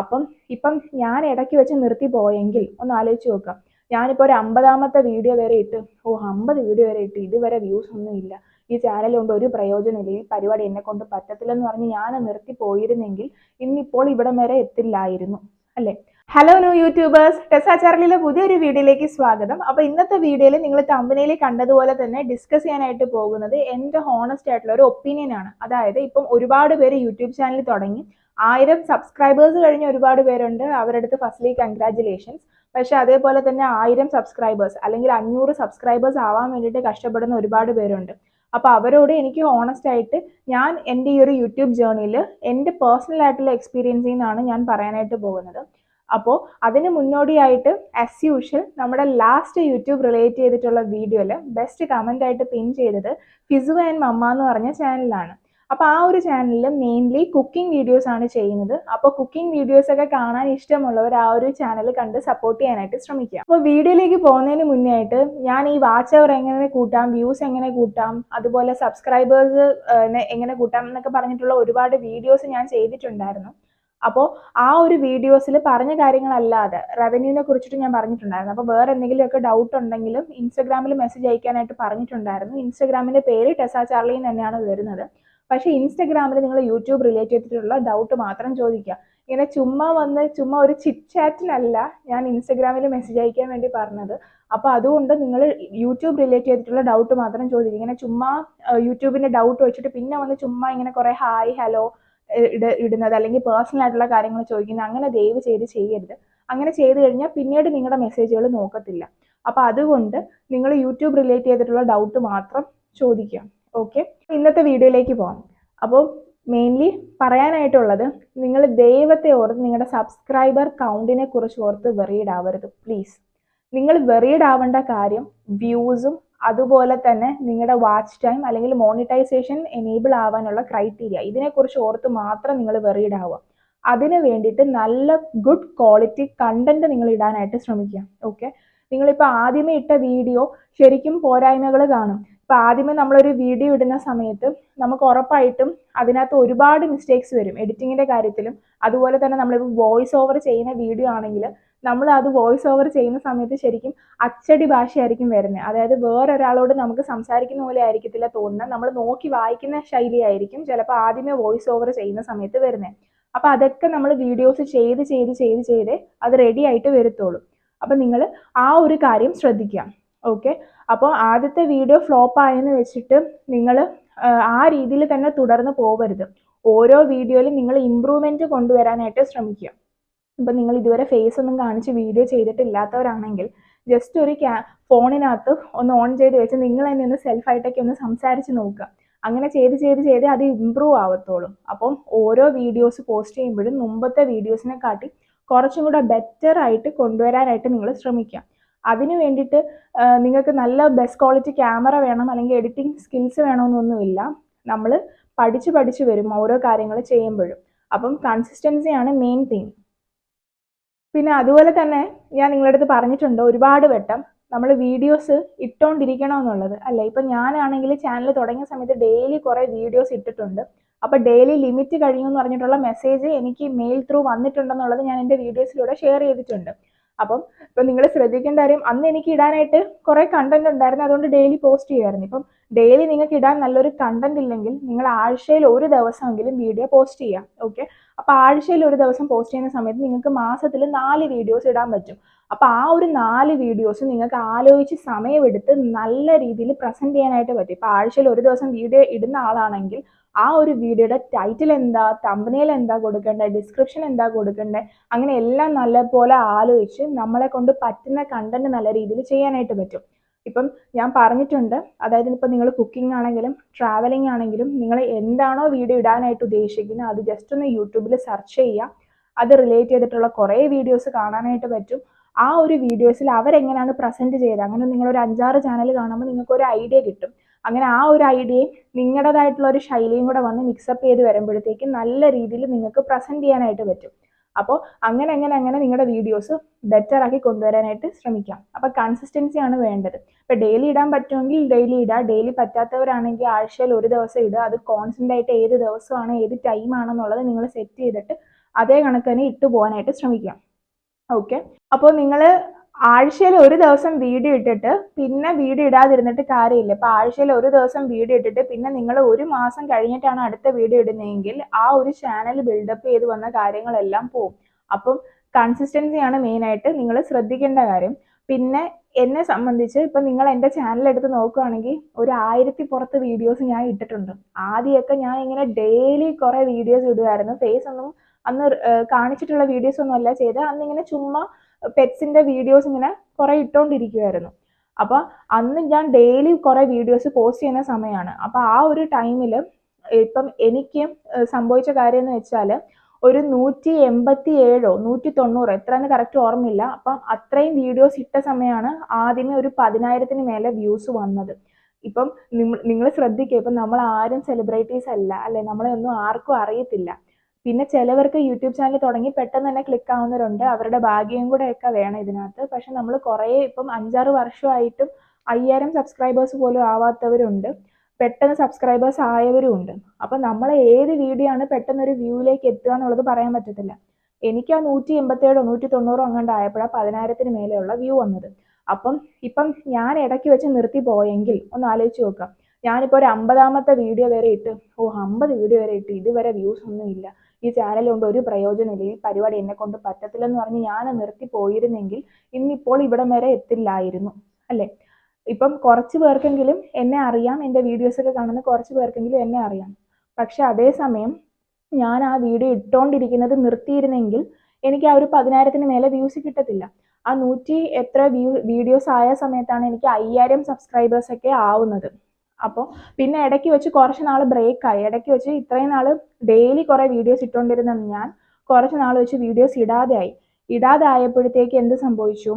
അപ്പം ഇപ്പം ഞാൻ ഇടയ്ക്ക് വെച്ച് നിർത്തി പോയെങ്കിൽ ഒന്ന് ആലോചിച്ച് നോക്കാം ഞാനിപ്പോൾ ഒരു അമ്പതാമത്തെ വീഡിയോ വരെ ഇട്ട് ഓ അമ്പത് വീഡിയോ വരെ ഇട്ട് ഇതുവരെ വ്യൂസ് ഒന്നും ഇല്ല. ഈ ചാനൽ കൊണ്ട് ഒരു പ്രയോജനമില്ല ഈ പരിപാടി എന്നെ കൊണ്ട് പറ്റത്തില്ലെന്ന് പറഞ്ഞ് ഞാൻ നിർത്തി പോയിരുന്നെങ്കിൽ ഇന്നിപ്പോൾ ഇവിടം വരെ എത്തില്ലായിരുന്നു. അല്ലേ? ഹലോ ന്യൂ യൂട്യൂബേഴ്സ് ടെസ ചാനലിലെ പുതിയൊരു വീഡിയോയിലേക്ക് സ്വാഗതം. അപ്പോൾ ഇന്നത്തെ വീഡിയോയിൽ നിങ്ങൾ തമ്പനയിൽ കണ്ടതുപോലെ തന്നെ ഡിസ്കസ് ചെയ്യാനായിട്ട് പോകുന്നത് എന്റെ ഹോണസ്റ്റ് ആയിട്ടുള്ള ഒരു ഒപ്പീനിയൻ ആണ്. അതായത് ഇപ്പം ഒരുപാട് പേര് യൂട്യൂബ് ചാനൽ തുടങ്ങി. ആയിരം സബ്സ്ക്രൈബേഴ്സ് കഴിഞ്ഞ ഒരുപാട് പേരുണ്ട്. അവരുടെ അടുത്ത് ഫസ്റ്റ്ലി കൺഗ്രാറ്റുലേഷൻസ് പക്ഷെ അതേപോലെ തന്നെ ആയിരം സബ്സ്ക്രൈബേഴ്സ് അല്ലെങ്കിൽ അഞ്ഞൂറ് സബ്സ്ക്രൈബേഴ്സ് ആവാൻ വേണ്ടിയിട്ട് കഷ്ടപ്പെടുന്ന ഒരുപാട് പേരുണ്ട്. അപ്പോൾ അവരോട് എനിക്ക് ഓണസ്റ്റ് ആയിട്ട് ഞാൻ എന്റെ ഈ ഒരു യൂട്യൂബ് ജേർണിയിൽ എന്റെ പേഴ്സണൽ ആയിട്ടുള്ള എക്സ്പീരിയൻസിൽ നിന്നാണ് ഞാൻ പറയാനായിട്ട് പോകുന്നത്. അപ്പോൾ അതിന് മുന്നോടിയായിട്ട് ആസ് യൂഷ്വൽ നമ്മുടെ ലാസ്റ്റ് യൂട്യൂബ് റിലേറ്റ് ചെയ്തിട്ടുള്ള വീഡിയോയിൽ ബെസ്റ്റ് കമന്റ് ആയിട്ട് പിൻ ചെയ്തത് ഫിസു ആൻഡ് മമ്മ എന്ന് പറഞ്ഞ ചാനലിലാണ് അപ്പോൾ ആ ഒരു ചാനലിൽ മെയിൻലി കുക്കിംഗ് വീഡിയോസ് ആണ് ചെയ്യുന്നത്. അപ്പോൾ കുക്കിംഗ് വീഡിയോസ് ഒക്കെ കാണാൻ ഇഷ്ടമുള്ളവർ ആ ഒരു ചാനൽ കണ്ട് സപ്പോർട്ട് ചെയ്യാനായിട്ട് ശ്രമിക്കുക. അപ്പോൾ വീഡിയോയിലേക്ക് പോകുന്നതിന് മുന്നേ ആയിട്ട് ഞാൻ ഈ വാച്ച് അവർ എങ്ങനെ കൂട്ടാം വ്യൂസ് എങ്ങനെ കൂട്ടാം അതുപോലെ സബ്സ്ക്രൈബേഴ്സ് എങ്ങനെ കൂട്ടാം എന്നൊക്കെ പറഞ്ഞിട്ടുള്ള ഒരുപാട് വീഡിയോസ് ഞാൻ ചെയ്തിട്ടുണ്ടായിരുന്നു. അപ്പോൾ ആ ഒരു വീഡിയോസിൽ പറഞ്ഞ കാര്യങ്ങളല്ലാതെ റവന്യൂവിനെ കുറിച്ചിട്ട് ഞാൻ പറഞ്ഞിട്ടുണ്ടായിരുന്നു. അപ്പോൾ വേറെ എന്തെങ്കിലുമൊക്കെ ഡൗട്ട് ഉണ്ടെങ്കിലും ഇൻസ്റ്റഗ്രാമിൽ മെസ്സേജ് അയക്കാനായിട്ട് പറഞ്ഞിട്ടുണ്ടായിരുന്നു. ഇൻസ്റ്റഗ്രാമിന്റെ പേര് ടെസ ചാർലി തന്നെയാണ് വരുന്നത്. പക്ഷേ ഇൻസ്റ്റഗ്രാമിൽ നിങ്ങൾ യൂട്യൂബ് റിലേറ്റ് ചെയ്തിട്ടുള്ള ഡൗട്ട് മാത്രം ചോദിക്കുക. ഇങ്ങനെ ചുമ്മാ വന്ന് ചുമ്മാ ഒരു ചിറ്റ് ചാറ്റിലല്ല ഞാൻ ഇൻസ്റ്റഗ്രാമിൽ മെസ്സേജ് അയക്കാൻ വേണ്ടി പറഞ്ഞത്. അപ്പോൾ അതുകൊണ്ട് നിങ്ങൾ യൂട്യൂബ് റിലേറ്റ് ചെയ്തിട്ടുള്ള ഡൗട്ട് മാത്രം ചോദിക്കുക. ഇങ്ങനെ ചുമ്മാ യൂട്യൂബിന്റെ ഡൗട്ട് വെച്ചിട്ട് പിന്നെ വന്ന് ചുമ്മാ ഇങ്ങനെ കുറേ ഹായ് ഹലോ ഇട ഇടുന്നത് അല്ലെങ്കിൽ പേഴ്സണൽ ആയിട്ടുള്ള കാര്യങ്ങൾ ചോദിക്കുന്നത് അങ്ങനെ ദയവ് ചെയ്ത് ചെയ്യരുത്. അങ്ങനെ ചെയ്ത് കഴിഞ്ഞാൽ പിന്നീട് നിങ്ങളുടെ മെസ്സേജുകൾ നോക്കത്തില്ല. അപ്പോൾ അതുകൊണ്ട് നിങ്ങൾ യൂട്യൂബ് റിലേറ്റ് ചെയ്തിട്ടുള്ള ഡൗട്ട് മാത്രം ചോദിക്കുക. ഓക്കെ ഇന്നത്തെ വീഡിയോയിലേക്ക് പോകാം അപ്പോൾ മെയിൻലി പറയാനായിട്ടുള്ളത് നിങ്ങൾ ദൈവത്തെ ഓർത്ത് നിങ്ങളുടെ സബ്സ്ക്രൈബർ കൗണ്ടിനെ കുറിച്ച് ഓർത്ത് വെറീഡ് ആവരുത് പ്ലീസ് നിങ്ങൾ വെറീഡ് ആവേണ്ട കാര്യം വ്യൂസും അതുപോലെ തന്നെ നിങ്ങളുടെ വാച്ച് ടൈം അല്ലെങ്കിൽ മോണിറ്റൈസേഷൻ എനേബിൾ ആവാനുള്ള ക്രൈറ്റീരിയ ഇതിനെക്കുറിച്ച് ഓർത്ത് മാത്രം നിങ്ങൾ വെറീഡ് ആവുക. അതിന് വേണ്ടിയിട്ട് നല്ല ഗുഡ് ക്വാളിറ്റി കണ്ടന്റ് നിങ്ങൾ ഇടാനായിട്ട് ശ്രമിക്കുക. ഓക്കെ നിങ്ങളിപ്പോൾ ആദ്യമേ ഇട്ട വീഡിയോ ശരിക്കും പോരായ്മകൾ കാണും. ഇപ്പോൾ ആദ്യമേ നമ്മളൊരു വീഡിയോ ഇടുന്ന സമയത്ത് നമുക്ക് ഉറപ്പായിട്ടും അതിനകത്ത് ഒരുപാട് മിസ്റ്റേക്സ് വരും. എഡിറ്റിങ്ങിന്റെ കാര്യത്തിലും അതുപോലെ തന്നെ നമ്മളിപ്പോൾ വോയിസ് ഓവർ ചെയ്യുന്ന വീഡിയോ ആണെങ്കിൽ നമ്മൾ അത് വോയിസ് ഓവർ ചെയ്യുന്ന സമയത്ത് ശരിക്കും അച്ചടി ഭാഷയായിരിക്കും വരുന്നത് അതായത് വേറൊരാളോട് നമുക്ക് സംസാരിക്കുന്ന പോലെ ആയിരിക്കത്തില്ല തോന്നുന്നത് നമ്മൾ നോക്കി വായിക്കുന്ന ശൈലിയായിരിക്കും ചിലപ്പോൾ ആദ്യമേ വോയിസ് ഓവർ ചെയ്യുന്ന സമയത്ത് വരുന്നത് അപ്പോൾ അതൊക്കെ നമ്മൾ വീഡിയോസ് ചെയ്ത് ചെയ്ത് ചെയ്ത് ചെയ്ത് അത് റെഡി ആയിട്ട് വരത്തുള്ളൂ. അപ്പം നിങ്ങൾ ആ ഒരു കാര്യം ശ്രദ്ധിക്കുക. ഓക്കെ അപ്പോൾ ആദ്യത്തെ വീഡിയോ ഫ്ലോപ്പ് ആയെന്ന് വെച്ചിട്ട് നിങ്ങൾ ആ രീതിയിൽ തന്നെ തുടർന്ന് പോകരുത് ഓരോ വീഡിയോയിലും നിങ്ങൾ ഇമ്പ്രൂവ്മെന്റ് കൊണ്ടുവരാനായിട്ട് ശ്രമിക്കുക. ഇപ്പം നിങ്ങൾ ഇതുവരെ ഫേസ് ഒന്നും കാണിച്ച് വീഡിയോ ചെയ്തിട്ടില്ലാത്തവരാണെങ്കിൽ ജസ്റ്റ് ഒരു ക്യാ ഫോണിനകത്ത് ഒന്ന് ഓൺ ചെയ്ത് വെച്ച് നിങ്ങൾ തന്നെ ഒന്ന് സെൽഫായിട്ടൊക്കെ ഒന്ന് സംസാരിച്ച് നോക്കുക. അങ്ങനെ ചെയ്ത് ചെയ്ത് ചെയ്ത് അത് ഇമ്പ്രൂവ് ആവത്തുള്ളൂ അപ്പം ഓരോ വീഡിയോസ് പോസ്റ്റ് ചെയ്യുമ്പോഴും മുമ്പത്തെ വീഡിയോസിനെ കാട്ടി കുറച്ചും കൂടെ ബെറ്റർ ആയിട്ട് കൊണ്ടുവരാനായിട്ട് നിങ്ങൾ ശ്രമിക്കുക. അതിന് വേണ്ടിയിട്ട് നിങ്ങൾക്ക് നല്ല ബെസ്റ്റ് ക്വാളിറ്റി ക്യാമറ വേണം അല്ലെങ്കിൽ എഡിറ്റിംഗ് സ്കിൽസ് വേണമെന്നൊന്നുമില്ല. നമ്മൾ പഠിച്ച് പഠിച്ച് വരും ഓരോ കാര്യങ്ങൾ ചെയ്യുമ്പോഴും. അപ്പം കൺസിസ്റ്റൻസിയാണ് മെയിൻ തിങ് പിന്നെ അതുപോലെ തന്നെ ഞാൻ നിങ്ങളുടെ അടുത്ത് പറഞ്ഞിട്ടുണ്ട് ഒരുപാട് വട്ടം നമ്മൾ വീഡിയോസ് ഇട്ടുകൊണ്ടിരിക്കണം എന്നുള്ളത് അല്ലേ? ഇപ്പം ഞാനാണെങ്കിൽ ചാനൽ തുടങ്ങിയ സമയത്ത് ഡെയിലി കുറേ വീഡിയോസ് ഇട്ടിട്ടുണ്ട്. അപ്പോൾ ഡെയിലി ലിമിറ്റ് കഴിഞ്ഞു എന്ന് പറഞ്ഞിട്ടുള്ള മെസ്സേജ് എനിക്ക് മെയിൽ ത്രൂ വന്നിട്ടുണ്ടെന്നുള്ളത് ഞാൻ എന്റെ വീഡിയോസിലൂടെ ഷെയർ ചെയ്തിട്ടുണ്ട്. അപ്പം ഇപ്പം നിങ്ങൾ ശ്രദ്ധിക്കേണ്ട കാര്യം അന്ന് എനിക്ക് ഇടാനായിട്ട് കുറേ കണ്ടന്റ് ഉണ്ടായിരുന്നു. അതുകൊണ്ട് ഡെയിലി പോസ്റ്റ് ചെയ്യുമായിരുന്നു ഇപ്പം ഡെയിലി നിങ്ങൾക്ക് ഇടാൻ നല്ലൊരു കണ്ടന്റ് ഇല്ലെങ്കിൽ നിങ്ങൾ ആഴ്ചയിൽ ഒരു ദിവസമെങ്കിലും വീഡിയോ പോസ്റ്റ് ചെയ്യാം. ഓക്കെ അപ്പോൾ ആഴ്ചയിൽ ഒരു ദിവസം പോസ്റ്റ് ചെയ്യുന്ന സമയത്ത് നിങ്ങൾക്ക് മാസത്തിൽ നാല് വീഡിയോസ് ഇടാൻ പറ്റും. അപ്പോൾ ആ ഒരു നാല് വീഡിയോസ് നിങ്ങൾക്ക് ആലോചിച്ച് സമയമെടുത്ത് നല്ല രീതിയിൽ പ്രസന്റ് ചെയ്യാനായിട്ട് പറ്റും. ഇപ്പോൾ ആഴ്ചയിൽ ഒരു ദിവസം വീഡിയോ ഇടുന്ന ആളാണെങ്കിൽ ആ ഒരു വീഡിയോയുടെ ടൈറ്റിൽ എന്താ തമ്പനയിൽ എന്താ കൊടുക്കേണ്ടത് ഡിസ്ക്രിപ്ഷൻ എന്താ കൊടുക്കേണ്ടത് അങ്ങനെ എല്ലാം നല്ലപോലെ ആലോചിച്ച് നമ്മളെ കൊണ്ട് പറ്റുന്ന കണ്ടന്റ് നല്ല രീതിയിൽ ചെയ്യാനായിട്ട് പറ്റും. ഇപ്പം ഞാൻ പറഞ്ഞിട്ടുണ്ട് അതായത് ഇപ്പം നിങ്ങൾ കുക്കിംഗ് ആണെങ്കിലും ട്രാവലിംഗ് ആണെങ്കിലും നിങ്ങൾ എന്താണോ വീഡിയോ ഇടാനായിട്ട് ഉദ്ദേശിക്കുന്നത് അത് ജസ്റ്റ് ഒന്ന് യൂട്യൂബിൽ സെർച്ച് ചെയ്യുക. അത് റിലേറ്റ് ചെയ്തിട്ടുള്ള കുറേ വീഡിയോസ് കാണാനായിട്ട് പറ്റും. ആ ഒരു വീഡിയോസിൽ അവരെങ്ങനെയാണ് പ്രസന്റ് ചെയ്തത്? അങ്ങനെ നിങ്ങൾ നിങ്ങളൊരു അഞ്ചാറ് ചാനൽ കാണുമ്പോൾ നിങ്ങൾക്ക് ഒരു ഐഡിയ കിട്ടും. അങ്ങനെ ആ ഒരു ഐഡിയയും നിങ്ങളുടേതായിട്ടുള്ള ഒരു ശൈലിയും കൂടെ വന്ന് മിക്സപ്പ് ചെയ്ത് വരുമ്പോഴത്തേക്ക് നല്ല രീതിയിൽ നിങ്ങൾക്ക് പ്രസന്റ് ചെയ്യാനായിട്ട് പറ്റും. അപ്പോൾ അങ്ങനെ അങ്ങനെ അങ്ങനെ നിങ്ങളുടെ വീഡിയോസ് ബെറ്റർ ആക്കി കൊണ്ടുവരാനായിട്ട് ശ്രമിക്കാം. അപ്പോൾ കൺസിസ്റ്റൻസി ആണ് വേണ്ടത്. ഇപ്പോൾ ഡെയിലി ഇടാൻ പറ്റുമെങ്കിൽ ഡെയിലി ഇടുക ഡെയിലി പറ്റാത്തവരാണെങ്കിൽ ആഴ്ചയിൽ ഒരു ദിവസം ഇടുക. അത് കോൺസ്റ്റന്റ് ആയിട്ട് ഏത് ദിവസമാണ് ഏത് ടൈം ആണെന്നുള്ളത് നിങ്ങൾ സെറ്റ് ചെയ്തിട്ട് അതേ കണക്ക് തന്നെ ഇട്ടു പോകാനായിട്ട് ശ്രമിക്കാം. ഓക്കെ അപ്പോൾ നിങ്ങൾ ആഴ്ചയിൽ ഒരു ദിവസം വീഡിയോ ഇട്ടിട്ട് പിന്നെ വീഡിയോ ഇടാതിരുന്നിട്ട് കാര്യമില്ല. ഇപ്പൊ ആഴ്ചയിൽ ഒരു ദിവസം വീഡിയോ ഇട്ടിട്ട് പിന്നെ നിങ്ങൾ ഒരു മാസം കഴിഞ്ഞിട്ടാണ് അടുത്ത വീഡിയോ ഇടുന്നതെങ്കിൽ ആ ഒരു ചാനൽ ബിൽഡപ്പ് ചെയ്ത് വന്ന കാര്യങ്ങളെല്ലാം പോവും. അപ്പം കൺസിസ്റ്റൻസിയാണ് മെയിനായിട്ട് നിങ്ങൾ ശ്രദ്ധിക്കേണ്ട കാര്യം. പിന്നെ എന്നെ സംബന്ധിച്ച് ഇപ്പം നിങ്ങൾ എന്റെ ചാനൽ എടുത്ത് നോക്കുകയാണെങ്കിൽ ഒരു ആയിരത്തി പുറത്ത് വീഡിയോസ് ഞാൻ ഇട്ടിട്ടുണ്ട്. ആദ്യമൊക്കെ ഞാൻ ഇങ്ങനെ ഡെയിലി കുറേ വീഡിയോസ് ഇടുമായിരുന്നു ഫേസ് ഒന്നും അന്ന് കാണിച്ചിട്ടുള്ള വീഡിയോസ് ഒന്നും അല്ല ചെയ്ത് അന്ന് ഇങ്ങനെ ചുമ്മാ പെറ്റ്സിന്റെ വീഡിയോസ് ഇങ്ങനെ കുറെ ഇട്ടുകൊണ്ടിരിക്കുമായിരുന്നു അപ്പൊ അന്ന് ഞാൻ ഡെയിലി കുറെ വീഡിയോസ് പോസ്റ്റ് ചെയ്യുന്ന സമയമാണ് അപ്പൊ ആ ഒരു ടൈമിൽ ഇപ്പം എനിക്ക് സംഭവിച്ച കാര്യം എന്ന് വെച്ചാൽ ഒരു നൂറ്റി എൺപത്തി ഏഴോ നൂറ്റി തൊണ്ണൂറോ എത്രയെന്ന് കറക്റ്റ് ഓർമ്മയില്ല. അപ്പം അത്രയും വീഡിയോസ് ഇട്ട സമയമാണ് ആദ്യമേ ഒരു പതിനായിരത്തിന് മേലെ വ്യൂസ് വന്നത്. ഇപ്പം നിങ്ങൾ ശ്രദ്ധിക്കുക ഇപ്പം നമ്മൾ ആരും സെലിബ്രിറ്റീസ് അല്ല അല്ലെ? നമ്മളെ ഒന്നും ആർക്കും അറിയത്തില്ല. പിന്നെ ചിലവർക്ക് യൂട്യൂബ് ചാനൽ തുടങ്ങി പെട്ടെന്ന് തന്നെ ക്ലിക്ക് ആവുന്നവരുണ്ട്. അവരുടെ ഭാഗ്യം ഒക്കെ വേണം ഇതിനകത്ത്. പക്ഷെ നമ്മൾ കുറേ ഇപ്പം അഞ്ചാറ് വർഷമായിട്ടും അയ്യായിരം സബ്സ്ക്രൈബേഴ്സ് പോലും ആവാത്തവരുണ്ട്. പെട്ടെന്ന് സബ്സ്ക്രൈബേഴ്സ് ആയവരും ഉണ്ട് അപ്പം നമ്മൾ ഏത് വീഡിയോ ആണ് പെട്ടെന്ന് ഒരു വ്യൂവിലേക്ക് എത്തുക എന്നുള്ളത് പറയാൻ പറ്റത്തില്ല. എനിക്ക് ആ നൂറ്റി എൺപത്തേഴോ നൂറ്റി തൊണ്ണൂറോ അങ്ങാണ്ട് ആയപ്പോഴാണ് പതിനായിരത്തിന് മേലെയുള്ള വ്യൂ വന്നത്. അപ്പം ഇപ്പം ഞാൻ ഇടയ്ക്ക് വെച്ച് നിർത്തി പോയെങ്കിൽ ഒന്ന് ആലോചിച്ച് നോക്കാം. ഞാനിപ്പോൾ ഒരു അമ്പതാമത്തെ വീഡിയോ വരെ ഇട്ട് ഓ അമ്പത് വീഡിയോ വരെ ഇട്ട് ഇതുവരെ വ്യൂസ് ഒന്നും ഇല്ല. ഈ ചാനൽ കൊണ്ട് ഒരു പ്രയോജനമില്ല. ഈ പരിപാടി എന്നെ കൊണ്ട് പറ്റത്തില്ലെന്ന് പറഞ്ഞ് ഞാൻ നിർത്തി പോയിരുന്നെങ്കിൽ ഇന്നിപ്പോൾ ഇവിടം വരെ എത്തില്ലായിരുന്നു. അല്ലേ? ഇപ്പം കുറച്ച് പേർക്കെങ്കിലും എന്നെ അറിയാം. എന്റെ വീഡിയോസൊക്കെ കാണുന്ന കുറച്ച് പേർക്കെങ്കിലും എന്നെ അറിയാം. പക്ഷെ അതേസമയം ഞാൻ ആ വീഡിയോ ഇട്ടുകൊണ്ടിരിക്കുന്നത് നിർത്തിയിരുന്നെങ്കിൽ എനിക്ക് ആ ഒരു പതിനായിരത്തിന് മേലെ വ്യൂസ് കിട്ടത്തില്ല. ആ നൂറ്റി എത്ര വ്യൂ വീഡിയോസ് ആയ സമയത്താണ് എനിക്ക് അയ്യായിരം സബ്സ്ക്രൈബേഴ്സ് ഒക്കെ ആവുന്നത്. അപ്പോൾ പിന്നെ ഇടയ്ക്ക് വെച്ച് കുറച്ച് നാൾ ബ്രേക്കായി ഇടയ്ക്ക് വെച്ച് ഇത്രയും നാൾ ഡെയിലി കുറേ വീഡിയോസ് ഇട്ടുകൊണ്ടിരുന്ന ഞാൻ. കുറച്ച് നാൾ വെച്ച് വീഡിയോസ് ഇടാതെ ആയി. ഇടാതെ ആയപ്പോഴത്തേക്ക് എന്ത് സംഭവിച്ചു?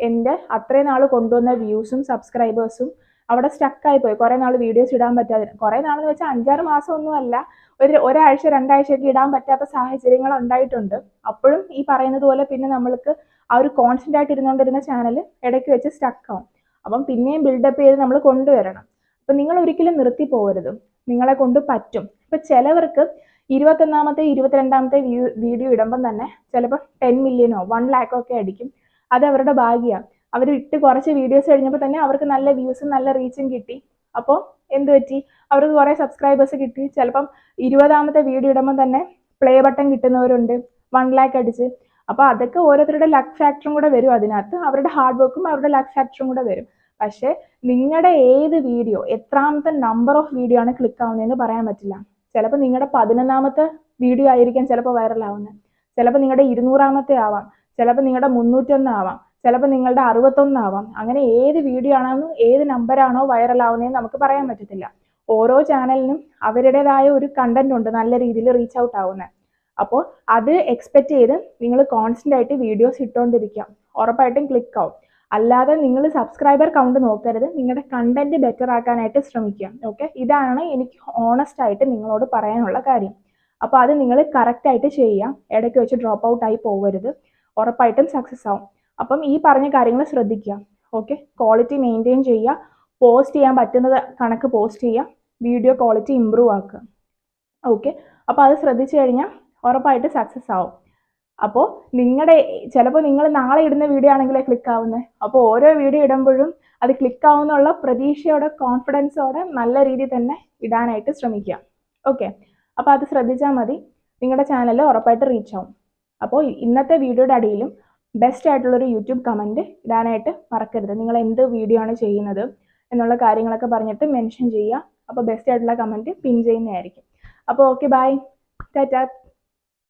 എന്റെ അത്രയും നാൾ കൊണ്ടുവന്ന വ്യൂസും സബ്സ്ക്രൈബേഴ്സും അവിടെ സ്റ്റക്കായി പോയി. കുറേ നാൾ വീഡിയോസ് ഇടാൻ പറ്റാതെ. കുറേ നാളെന്ന് വെച്ചാൽ അഞ്ചാറ് മാസം ഒന്നും അല്ല. ഒരു ഒരാഴ്ച രണ്ടാഴ്ചയൊക്കെ ഇടാൻ പറ്റാത്ത സാഹചര്യങ്ങൾ ഉണ്ടായിട്ടുണ്ട്. അപ്പോഴും ഈ പറയുന്നത് പോലെ പിന്നെ നമ്മൾക്ക് ആ ഒരു കോൺസ്റ്റന്റ് ആയിട്ട് ഇരുന്നുകൊണ്ടിരുന്ന ചാനൽ ഇടയ്ക്ക് വെച്ച് സ്റ്റക്കാവും അപ്പം പിന്നെയും ബിൽഡപ്പ് ചെയ്ത് നമ്മൾ കൊണ്ടുവരണം. അപ്പം നിങ്ങൾ ഒരിക്കലും നിർത്തി പോകരുത്. നിങ്ങളെ കൊണ്ട് പറ്റും. ഇപ്പം ചിലവർക്ക് ഇരുപത്തൊന്നാമത്തെ ഇരുപത്തിരണ്ടാമത്തെ വീഡിയോ ഇടുമ്പം തന്നെ ചിലപ്പോൾ ടെൻ മില്യനോ വൺ ലാക്കോ ഒക്കെ അടിക്കും. അത് അവരുടെ ഭാഗ്യമാണ് അവർ ഇട്ട് കുറച്ച് വീഡിയോസ് കഴിഞ്ഞപ്പോൾ തന്നെ അവർക്ക് നല്ല വ്യൂസും നല്ല റീച്ചും കിട്ടി. അപ്പോൾ എന്ത് പറ്റി? അവർക്ക് കുറേ സബ്സ്ക്രൈബേഴ്സ് കിട്ടി. ചിലപ്പം ഇരുപതാമത്തെ വീഡിയോ ഇടുമ്പോൾ തന്നെ പ്ലേ ബട്ടൺ കിട്ടുന്നവരുണ്ട്. വൺ ലാക്ക് അടിച്ച്. അപ്പോൾ അതൊക്കെ ഓരോരുത്തരുടെ ലക്ക് ഫാക്ടറും കൂടെ വരും അതിനകത്ത്. അവരുടെ ഹാർഡ് വർക്കും അവരുടെ ലക്ക് ഫാക്ടറും കൂടെ വരും. പക്ഷേ നിങ്ങളുടെ ഏത് വീഡിയോ എത്രാമത്തെ നമ്പർ ഓഫ് വീഡിയോ ആണ് ക്ലിക്ക് ആവുന്നതെന്ന് പറയാൻ പറ്റില്ല. ചിലപ്പോൾ നിങ്ങളുടെ പതിനൊന്നാമത്തെ വീഡിയോ ആയിരിക്കാം ചിലപ്പോൾ വൈറലാവുന്നത് ചിലപ്പോൾ നിങ്ങളുടെ ഇരുന്നൂറാമത്തെ ആവാം. ചിലപ്പോൾ നിങ്ങളുടെ മുന്നൂറ്റൊന്ന് ആവാം. ചിലപ്പോൾ നിങ്ങളുടെ അറുപത്തൊന്നാവാം അങ്ങനെ ഏത് വീഡിയോ ആണെന്ന് ഏത് നമ്പറാണോ വൈറലാവുന്നതെന്ന് നമുക്ക് പറയാൻ പറ്റത്തില്ല. ഓരോ ചാനലിനും അവരുടേതായ ഒരു കണ്ടന്റ് ഉണ്ട് നല്ല രീതിയിൽ റീച്ച് ഔട്ട് ആവുന്നത് അപ്പോൾ അത് എക്സ്പെക്ട് ചെയ്ത് നിങ്ങൾ കോൺസ്റ്റന്റ് ആയിട്ട് വീഡിയോസ് ഇട്ടുകൊണ്ടിരിക്കാം ഉറപ്പായിട്ടും ക്ലിക്ക് ആവും. അല്ലാതെ നിങ്ങൾ സബ്സ്ക്രൈബർ കൗണ്ട് നോക്കരുത്. നിങ്ങളുടെ കണ്ടന്റ് ബെറ്റർ ആക്കാനായിട്ട് ശ്രമിക്കുക. ഓക്കെ ഇതാണ് എനിക്ക് ഓണസ്റ്റ് ആയിട്ട് നിങ്ങളോട് പറയാനുള്ള കാര്യം. അപ്പോൾ അത് നിങ്ങൾ കറക്റ്റായിട്ട് ചെയ്യുക. ഇടയ്ക്ക് വെച്ച് ഡ്രോപ്പ് ഔട്ട് ആയി പോകരുത്. ഉറപ്പായിട്ടും സക്സസ് ആവും. അപ്പം ഈ പറഞ്ഞ കാര്യങ്ങൾ ശ്രദ്ധിക്കുക. ഓക്കെ ക്വാളിറ്റി മെയിന്റെയിൻ ചെയ്യുക. പോസ്റ്റ് ചെയ്യാൻ പറ്റുന്നത് കണക്ക് പോസ്റ്റ് ചെയ്യുക. വീഡിയോ ക്വാളിറ്റി ഇമ്പ്രൂവ് ആക്കുക. ഓക്കെ അപ്പോൾ അത് ശ്രദ്ധിച്ചു കഴിഞ്ഞാൽ ഉറപ്പായിട്ട് സക്സസ് ആവും. അപ്പോൾ നിങ്ങളുടെ ചിലപ്പോൾ നിങ്ങൾ നാളെ ഇടുന്ന വീഡിയോ ആണെങ്കിലേ ക്ലിക്ക് ആവുന്നത് അപ്പോൾ ഓരോ വീഡിയോ ഇടുമ്പോഴും അത് ക്ലിക്ക് ആവുന്നുള്ള പ്രതീക്ഷയോടെ കോൺഫിഡൻസോടെ നല്ല രീതിയിൽ തന്നെ ഇടാനായിട്ട് ശ്രമിക്കുക. ഓക്കെ അപ്പോൾ അത് ശ്രദ്ധിച്ചാൽ മതി. നിങ്ങളുടെ ചാനൽ ഉറപ്പായിട്ട് റീച്ച് ആവും. അപ്പോൾ ഇന്നത്തെ വീഡിയോയുടെ അടിയിലും ബെസ്റ്റ് ആയിട്ടുള്ളൊരു യൂട്യൂബ് കമന്റ് ഇടാനായിട്ട് മറക്കരുത്. നിങ്ങൾ എന്ത് വീഡിയോ ആണ് ചെയ്യുന്നത് എന്നുള്ള കാര്യങ്ങളൊക്കെ പറഞ്ഞിട്ട് മെൻഷൻ ചെയ്യുക. അപ്പോൾ ബെസ്റ്റ് ആയിട്ടുള്ള കമന്റ് പിൻ ചെയ്യുന്നതായിരിക്കും. അപ്പോൾ ഓക്കെ ബൈ ടാറ്റാ